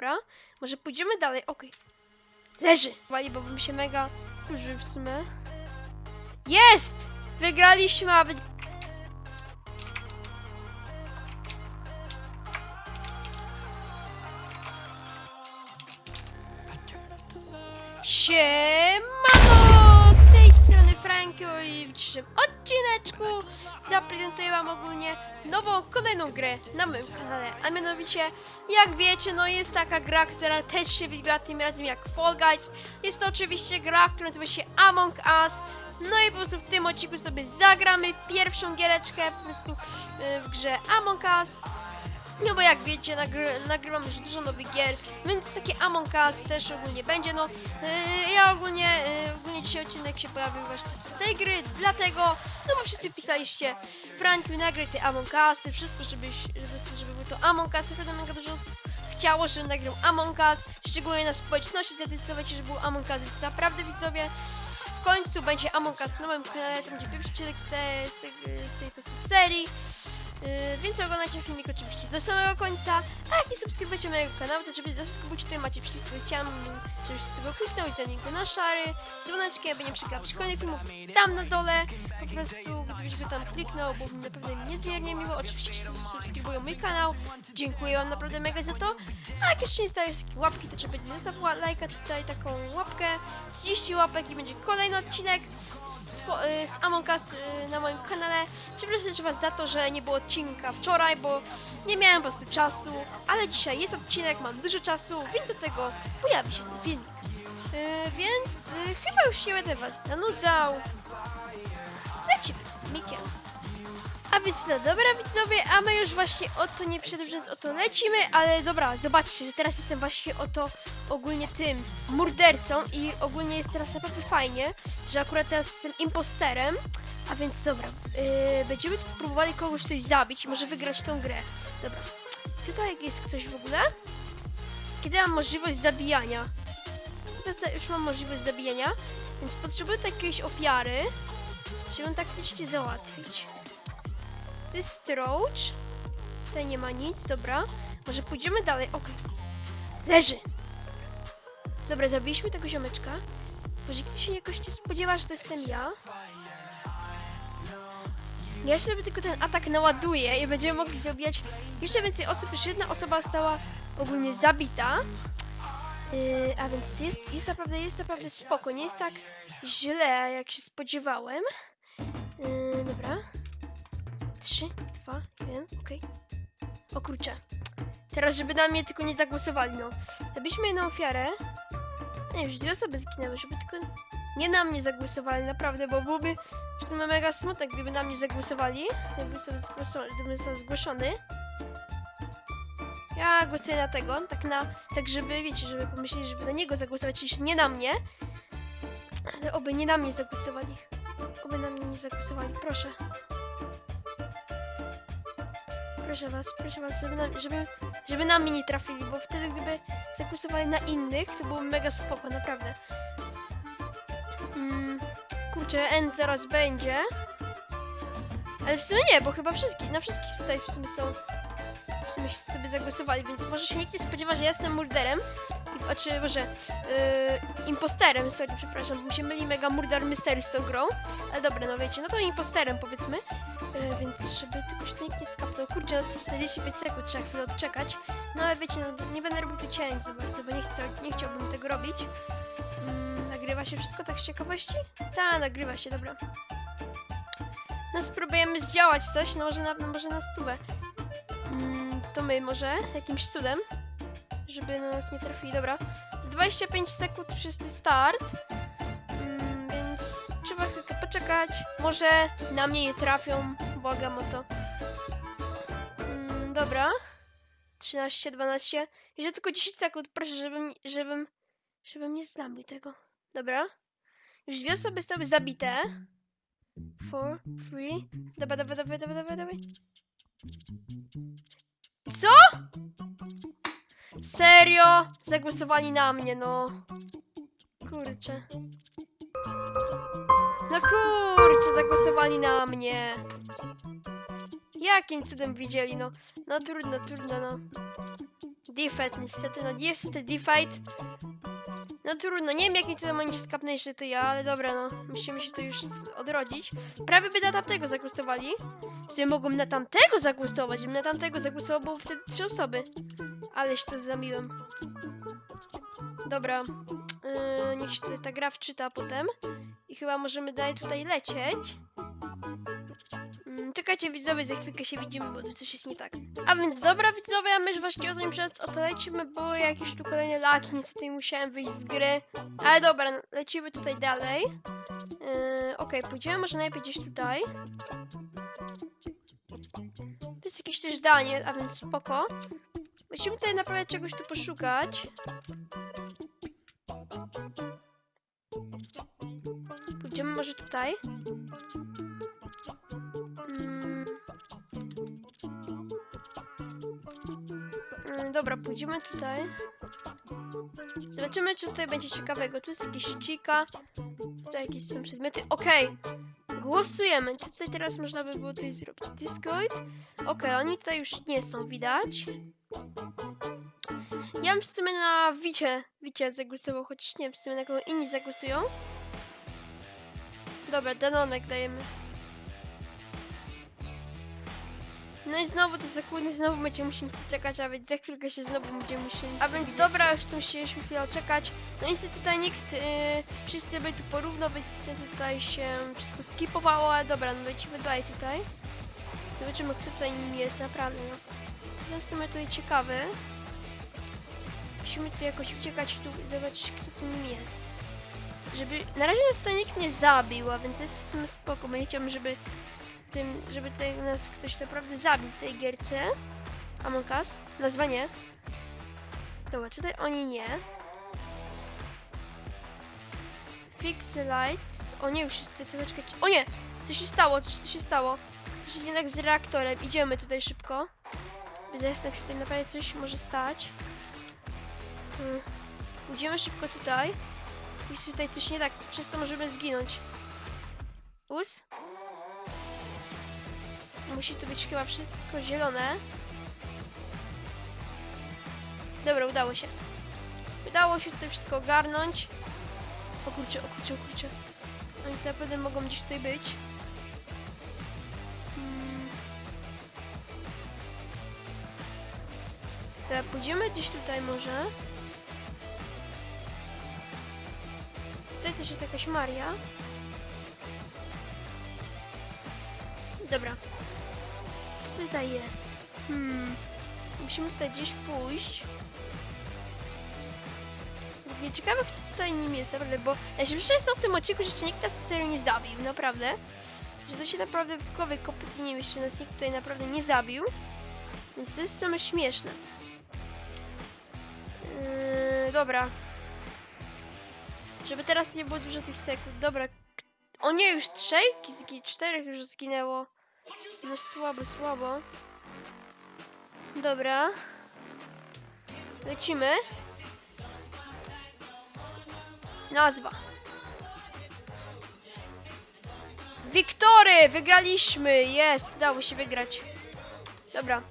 dobra. Może pójdziemy dalej, okej. Leży! Wali, bo bym się mega użył w sumie. Jest! Wygraliśmy, a wy... Franko i w dzisiejszym odcineczku zaprezentuję wam ogólnie nową, kolejną grę na moim kanale, a mianowicie, jak wiecie, no jest taka gra, która też się wybiła tym razem jak Fall Guys. Jest to oczywiście gra, która nazywa się Among Us. No i po prostu w tym odcinku sobie zagramy pierwszą giereczkę po prostu y, w grze Among Us. No bo jak wiecie, nagry nagrywam już dużo nowych gier, więc takie Among Us też ogólnie będzie. No, yy, ja ogólnie, yy, ogólnie dzisiaj odcinek się pojawił właśnie z tej gry, dlatego, no bo wszyscy pisaliście, Franku, nagraj te Among Usy, wszystko, żebyś, żeby, żeby były to Among Usy, naprawdę mega dużo osób chciało, żebym nagrał Among Us, szczególnie na społeczności zadecydować się, że był Among Us, więc naprawdę widzowie, w końcu będzie Among Us na moim kanale, to będzie pierwszy odcinek z, te, z, tej, z tej serii. Yy, więc oglądajcie filmik oczywiście do samego końca. A jak nie subskrybujecie mojego kanału, to oczywiście zasubskrybujcie, tutaj macie przycisk, który chciałam, żebyście z tego kliknął i zamienił go na szary. Dzwoneczkiem, aby nie przegapić kolejnych filmów tam na dole. Po prostu, gdybyś go tam kliknął, bo mi naprawdę niezmiernie miło. Oczywiście, subskrybują mój kanał. Dziękuję wam naprawdę mega za to. A jak jeszcze nie stawiasz takie łapki, to trzeba będzie zostaw lajka tutaj, taką łapkę. 30 łapek i będzie kolejny odcinek z, y, z Among Us y, na moim kanale. Przepraszam was za to, że nie było odcinka wczoraj, bo nie miałem po prostu czasu, ale dzisiaj jest odcinek, mam dużo czasu, więc do tego pojawi się ten filmik. Yy, więc yy, chyba już nie będę was zanudzał. Lecimy z filmikiem. A więc no dobra widzowie, a my już właśnie o to nie przedłużając o to lecimy, ale dobra, zobaczcie, że teraz jestem właśnie oto ogólnie tym mordercą i ogólnie jest teraz naprawdę fajnie, że akurat teraz jestem imposterem, a więc dobra, yy, będziemy tu próbowali kogoś tutaj zabić może wygrać tą grę. Dobra, tutaj jest ktoś w ogóle? Kiedy mam możliwość zabijania? Za- już mam możliwość zabijania, więc potrzebuję tutaj jakiejś ofiary, żeby ją taktycznie załatwić. To jest Stroach. Tutaj nie ma nic, dobra. Może pójdziemy dalej. Okej. Leży! Dobra, zabiliśmy tego ziomeczka. Może ktoś się jakoś nie spodziewa, że to jestem ja. Ja sobie tylko ten atak naładuję i będziemy mogli zabijać jeszcze więcej osób. Już jedna osoba została ogólnie zabita. Yy, a więc jest, jest naprawdę, jest naprawdę spoko. Nie jest tak źle, jak się spodziewałem. Yy, dobra. 3, 2, 1, okej. O kurczę. Teraz, żeby na mnie tylko nie zagłosowali, no. Zabiliśmy jedną ofiarę. Nie, już dwie osoby zginęły, żeby tylko nie na mnie zagłosowali, naprawdę, bo byłoby w sumie mega smutne, gdyby na mnie zagłosowali. Jakby został zgłoszony, gdybym został zgłoszony. Ja głosuję na tego, tak na, tak żeby, wiecie, żeby pomyśleli, żeby na niego zagłosować, czyli nie na mnie. Ale oby nie na mnie zagłosowali. Oby na mnie nie zagłosowali, proszę. Proszę was, proszę was, żeby na, żeby, żeby na mnie nie trafili, bo wtedy gdyby zagłosowali na innych, to byłoby mega spoko, naprawdę. Mm, kurczę, end zaraz będzie. Ale w sumie nie, bo chyba wszystkich, na wszystkich tutaj w sumie są. W sumie sobie zagłosowali, więc może się nikt nie spodziewa, że ja jestem murderem. I- Znaczy, może, yy, imposterem, sorry, przepraszam, mi się myli mega murder mystery z tą grą. Ale dobra, no wiecie, no to imposterem powiedzmy. Yy, więc żeby tylko się nikt nie skapnął. Kurczę, no to 45 sekund trzeba chwilę odczekać. No ale wiecie, no nie będę robił tu cięć za bardzo, bo nie, chcę, nie chciałbym tego robić. Mm, nagrywa się wszystko tak z ciekawości? Ta, nagrywa się, dobra. No spróbujemy zdziałać coś, no może na, no może na stówę. Mm, to my może, jakimś cudem, żeby na nas nie trafili, dobra. Z 25 sekund już jest start, mm, więc trzeba chwilkę poczekać. Może na mnie nie trafią, błagam o to. Mm, dobra. 13, 12. Jeszcze tylko 10 sekund, proszę, żebym, żebym, żebym nie znamił tego. Dobra. Już dwie osoby zostały zabite. Four, three. Dawaj, dawaj, dawaj, dawaj, dawaj, dawaj. Co? Serio? Zagłosowali na mnie, no. Kurczę. No kurczę, zagłosowali na mnie. Jakim cudem widzieli, no. No trudno, trudno, no. defeat, niestety, no niestety defeat. No trudno, nie wiem jakim cudem oni się skapnęli, że to ja, ale dobra, no, musimy się to już odrodzić. Prawie by na tamtego zagłosowali. Sobie mogłem na tamtego zagłosować, żebym na tamtego zagłosował, bo wtedy trzy osoby. Aleś to zamiłem. Dobra, yy, niech się ta gra wczyta potem. I chyba możemy dalej tutaj lecieć. Czekajcie widzowie, za chwilkę się widzimy, bo tu coś jest nie tak. A więc dobra widzowie, my już właśnie o tym przed o to lecimy, były jakieś tu kolejne laki, niestety musiałem wyjść z gry. Ale dobra, lecimy tutaj dalej. Yy, Okej, pójdziemy może najpierw gdzieś tutaj. Tu jest jakieś też danie, a więc spoko. Musimy tutaj naprawdę czegoś tu poszukać. Pójdziemy może tutaj. Dobra, pójdziemy tutaj. Zobaczymy, czy tutaj będzie ciekawego. Tu jest jakieś cika. Tutaj jakieś są przedmioty. Okej. Głosujemy. Co tutaj teraz można by było tutaj zrobić? Discord? Okej, oni tutaj już nie są, widać. Ja bym w sumie na Wicie, Wicie zagłosował, chociaż nie w sumie na kogo inni zagłosują. Dobra, Danonek dajemy. No i znowu te sekundy, znowu będziemy musieli czekać, a więc za chwilkę się znowu będziemy musieli A więc dobra, już tu musieliśmy chwilę czekać. No i niestety tutaj nikt, yy, wszyscy byli tu porówno, więc niestety tutaj się wszystko skipowało, ale dobra, no lecimy dalej tutaj. Zobaczymy, kto tutaj nim jest, naprawdę, no. Jestem w sumie tutaj ciekawy. Musimy tu jakoś uciekać, tu zobaczyć, kto tu nim jest. Żeby, na razie nas tutaj nikt nie zabił, a więc jest w sumie spoko, chciałbym, żeby tym, żeby tutaj nas ktoś naprawdę zabił w tej gierce. Among Us. Nazwa nie. Dobra, tutaj oni nie. Fix lights. O nie, już jest troszeczkę... O nie! Co się stało? Co się stało? Coś jest jednak z reaktorem. Idziemy tutaj szybko. Zastanawiam się, tutaj naprawdę coś może stać. Hmm. Idziemy szybko tutaj. Jeśli tutaj coś nie tak, przez to możemy zginąć. Us? Musi tu być chyba wszystko zielone. Dobra, udało się. Udało się tutaj wszystko ogarnąć. O kurczę, o kurczę, o kurczę. Oni to naprawdę mogą gdzieś tutaj być. Hmm. Dobra, pójdziemy gdzieś tutaj może. Tutaj też jest jakaś Maria. Tutaj jest? Hmm. Musimy tutaj gdzieś pójść. Nie ciekawe, kto tutaj nim jest, naprawdę, bo ja się wszyscy w tym odcinku, że jeszcze nikt nas w serio nie zabił, naprawdę. Że to się naprawdę w głowie kompletnie nie mieści, że nas nikt tutaj naprawdę nie zabił. Więc to jest w sumie śmieszne. Yy, dobra. Żeby teraz nie było dużo tych sekund. Dobra. O nie, już trzejki, zgi- czterech już zginęło. No słabo, słabo. Dobra. Lecimy. Nazwa. Wiktory! Wygraliśmy! Jest! Dało się wygrać. Dobra.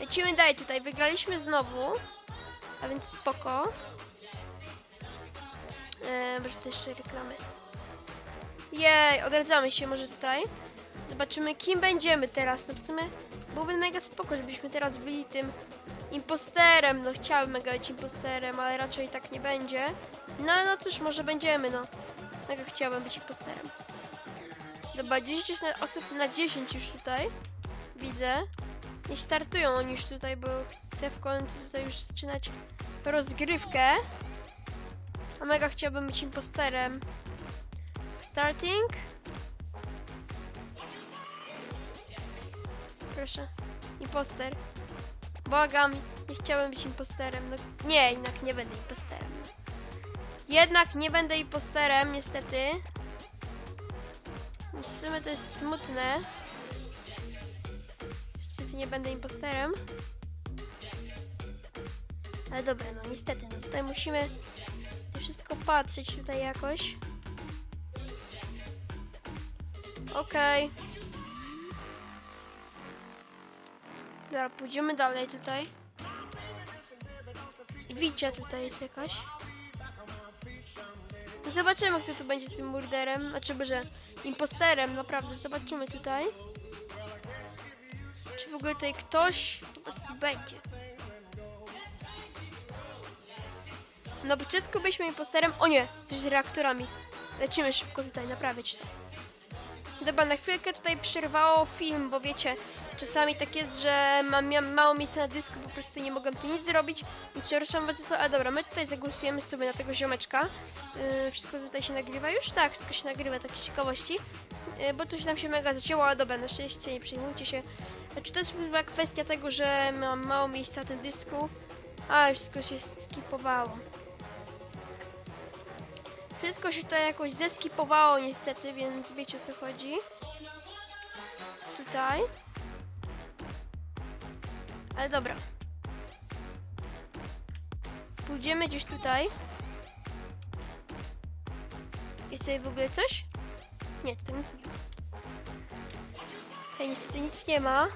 Lecimy dalej tutaj. Wygraliśmy znowu. A więc spoko. Eee, może to jeszcze reklamy. Jej, odradzamy się może tutaj. Zobaczymy, kim będziemy teraz. No w sumie byłby mega spoko, żebyśmy teraz byli tym imposterem. No chciałbym mega być imposterem, ale raczej tak nie będzie. No, no cóż, może będziemy, no. Mega chciałbym być imposterem. Dobra, 10 jest na, osób na 10 już tutaj. Widzę. Niech startują oni już tutaj, bo chcę w końcu tutaj już zaczynać rozgrywkę. A mega chciałbym być imposterem. Starting. Proszę. Imposter. Błagam, nie chciałem być imposterem. No, nie, jednak nie będę imposterem. Jednak nie będę imposterem, niestety. W sumie to jest smutne. Niestety nie będę imposterem. Ale dobra, no niestety, no tutaj musimy to wszystko patrzeć tutaj jakoś. Okej. Dobra, pójdziemy dalej tutaj. Wicia tutaj jest jakaś. Zobaczymy, kto tu będzie tym murderem, znaczy, że imposterem, naprawdę. Zobaczymy tutaj. Czy w ogóle tutaj ktoś po prostu będzie. Na początku byliśmy imposterem. O nie, coś z reaktorami. Lecimy szybko tutaj, naprawić to. Dobra, na chwilkę tutaj przerwało film, bo wiecie, czasami tak jest, że mam, mało miejsca na dysku, po prostu nie mogłem tu nic zrobić, nie ruszam was za to, a dobra, my tutaj zagłosujemy sobie na tego ziomeczka. Yy, wszystko tutaj się nagrywa już? Tak, wszystko się nagrywa, takie ciekawości, yy, bo coś nam się mega zacięło, ale dobra, na szczęście nie przejmujcie się. Czy to jest chyba kwestia tego, że mam mało miejsca na tym dysku? A, wszystko się skipowało. Wszystko się tutaj jakoś zeskipowało niestety, więc wiecie o co chodzi. Tutaj. Ale dobra. Pójdziemy gdzieś tutaj. Jest tutaj w ogóle coś? Nie, tutaj nic nie ma. Tutaj niestety nic nie ma.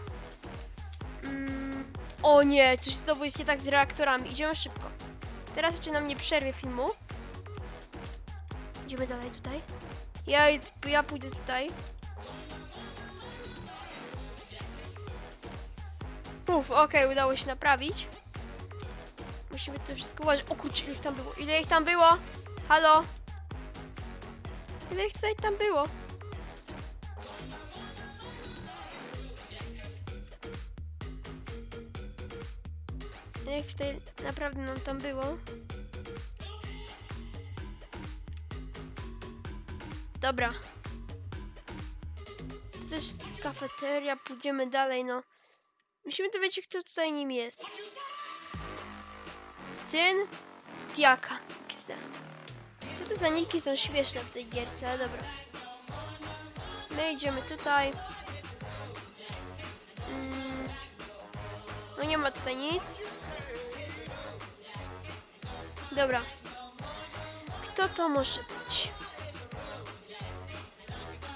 Mm. O nie, coś znowu jest nie tak z reaktorami. Idziemy szybko. Teraz jeszcze nam nie przerwie filmu. Idziemy dalej tutaj. Ja, ja pójdę tutaj. Uf, okej, udało się naprawić. Musimy to wszystko uważać. O kurczę, ile ich tam było? Ile ich tam było? Halo? Ile ich tutaj tam było? Ile ich tutaj naprawdę nam tam było? Dobra. To też kafeteria, pójdziemy dalej, no. Musimy dowiedzieć, kto tutaj nim jest. Syn Tiaka. Co to za niki są śmieszne w tej gierce, ale dobra. My idziemy tutaj. Mm. No nie ma tutaj nic. Dobra. Kto to może być?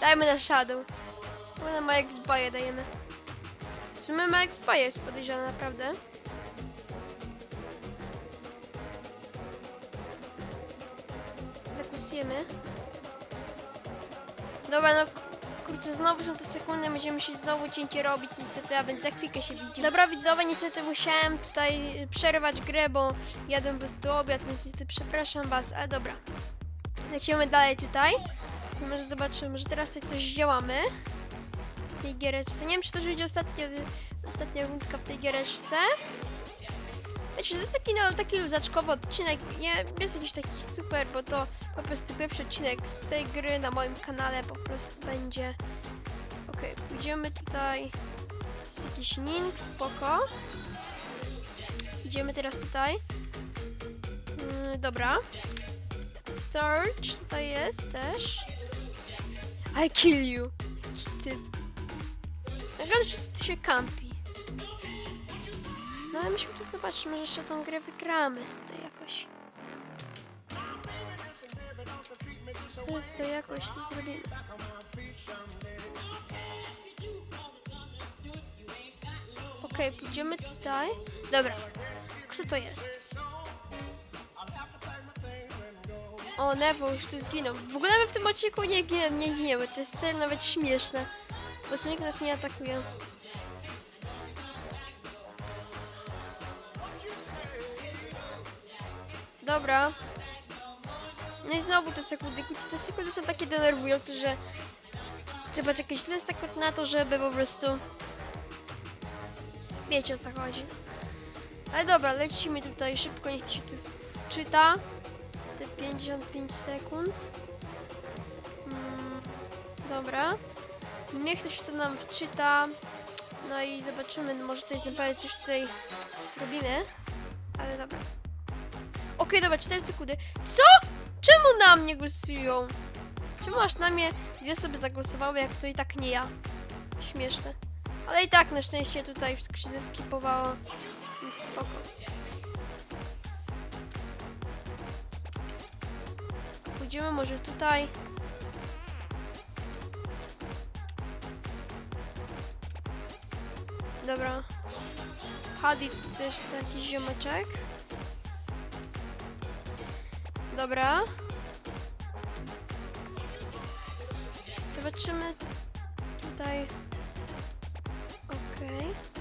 Dajmy na Shadow. Bo na Max Baję dajemy. W sumie Max Baję jest podejrzany naprawdę. Zakusujemy. Dobra, no kurczę, znowu są te sekundy, będziemy się znowu cięcie robić niestety, a więc za chwilkę się widzimy. Dobra widzowie, niestety musiałem tutaj przerwać grę, bo jadłem po prostu obiad, więc niestety przepraszam was, ale dobra. Lecimy dalej tutaj. Może zobaczymy, może teraz coś działamy w tej giereczce. Nie wiem, czy to już będzie ostatnia, ostatnia rundka w tej giereczce. Wiecie, to jest taki, no, taki luzaczkowy odcinek, nie jest jakiś taki super, bo to po prostu pierwszy odcinek z tej gry na moim kanale po prostu będzie. Okej, pójdziemy tutaj. Jest jakiś link, spoko. Idziemy teraz tutaj. Mm, dobra. Storage tutaj jest też. I kill you. Typ. Nagle się, się kampi. No ale musimy to zobaczyć, może jeszcze tą grę wygramy tutaj jakoś. Może tutaj jakoś to zrobimy. Okej, pójdziemy tutaj. Dobra. Kto to jest? O, Nevo już tu zginął. W ogóle my w tym odcinku nie, ginie, nie giniemy. To jest tyle nawet śmieszne. Bo Sonic nas nie atakuje. Dobra. No i znowu te sekundy. Kurczę, te sekundy są takie denerwujące, że trzeba czekać tyle sekund na to, żeby po prostu... Wiecie o co chodzi. Ale dobra, lecimy tutaj szybko, niech to się tu wczyta. Te 55 sekund. Mm, dobra. Niech się to nam wczyta. No i zobaczymy, no może tutaj palec coś tutaj zrobimy. Ale dobra. Okej, dobra, 4 sekundy. Co? Czemu na mnie głosują? Czemu aż na mnie dwie osoby zagłosowały, jak to i tak nie ja? Śmieszne. Ale i tak na szczęście tutaj wszystko się zeskipowało. Więc spoko. Pójdziemy może tutaj. Dobra. Hadid to też jakiś ziomeczek. Dobra. Zobaczymy tutaj. Okej. Dobra,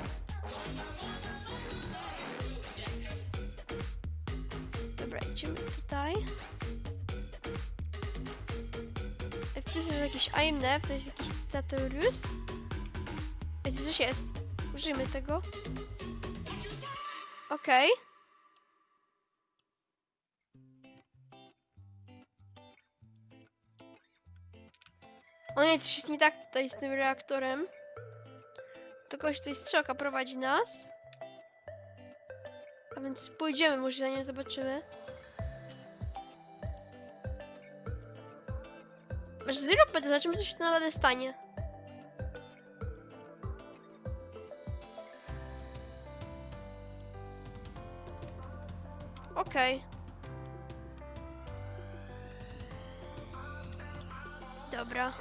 Jak to jest jakiś IMF, to jest jakiś Statorius. Ej, coś jest. Użyjmy tego. Okej. O nie, coś jest nie tak tutaj z tym reaktorem. To kogoś tutaj strzałka prowadzi nas. A więc pójdziemy, może za nią zobaczymy. Może zróbmy to, zobaczymy co się tu naprawdę stanie. Okej. Dobra.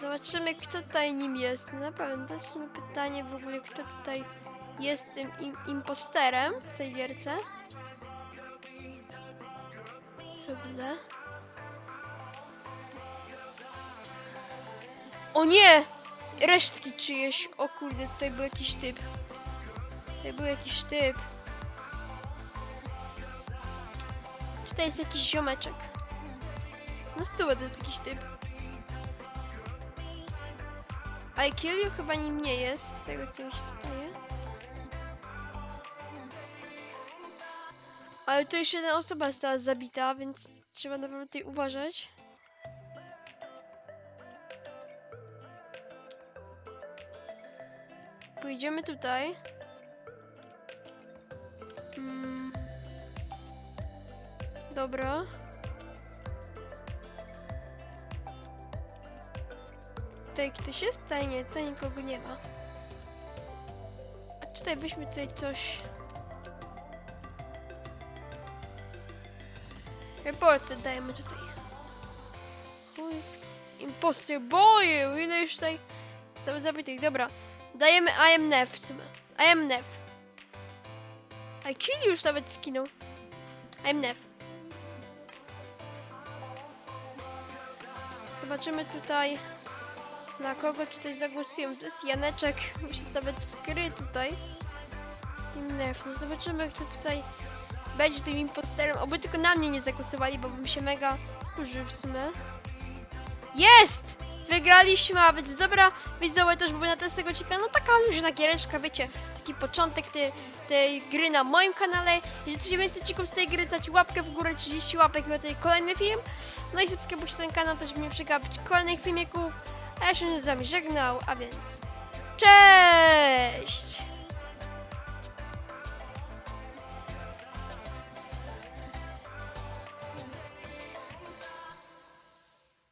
Zobaczymy, kto tutaj nim jest. Na pewno to pytanie w ogóle, kto tutaj jest tym im imposterem w tej gierce. O nie! Resztki czyjeś. O kurde, tutaj był jakiś typ. Tutaj był jakiś typ. Tutaj jest jakiś ziomeczek. Na stół to jest jakiś typ. I kill you chyba nim nie jest, z tego co mi się staje. Ale tu jeszcze jedna osoba została zabita, więc trzeba naprawdę tutaj uważać. Pójdziemy tutaj. Mm. Dobra. Tutaj ktoś jest? Tutaj nie, tutaj nikogo nie ma. A tutaj byśmy tutaj coś... Reporty dajemy tutaj. Who is imposter? Boju! Ile już tutaj zostało zabitych? Dobra. Dajemy I am Nef w sumie. I am Nef. I kill już nawet skinął. I am Nef. Zobaczymy tutaj na kogo tutaj zagłosujemy. To jest Janeczek. Musi nawet skry tutaj. I Nef. No zobaczymy kto tutaj będzie tym imposterem. Oby tylko na mnie nie zagłosowali, bo bym się mega wkurzył w sumie. Jest! Wygraliśmy, a więc dobra, widzowie też były na ten tego no taka luźna giereczka, wiecie, taki początek tej, tej gry na moim kanale. Jeżeli chcecie więcej odcinków z tej gry, dać łapkę w górę, 30 łapek na ten kolejny film. No i subskrybujcie ten kanał, też by mnie przegapić kolejnych filmików. A ja się z wami żegnał, a więc cześć!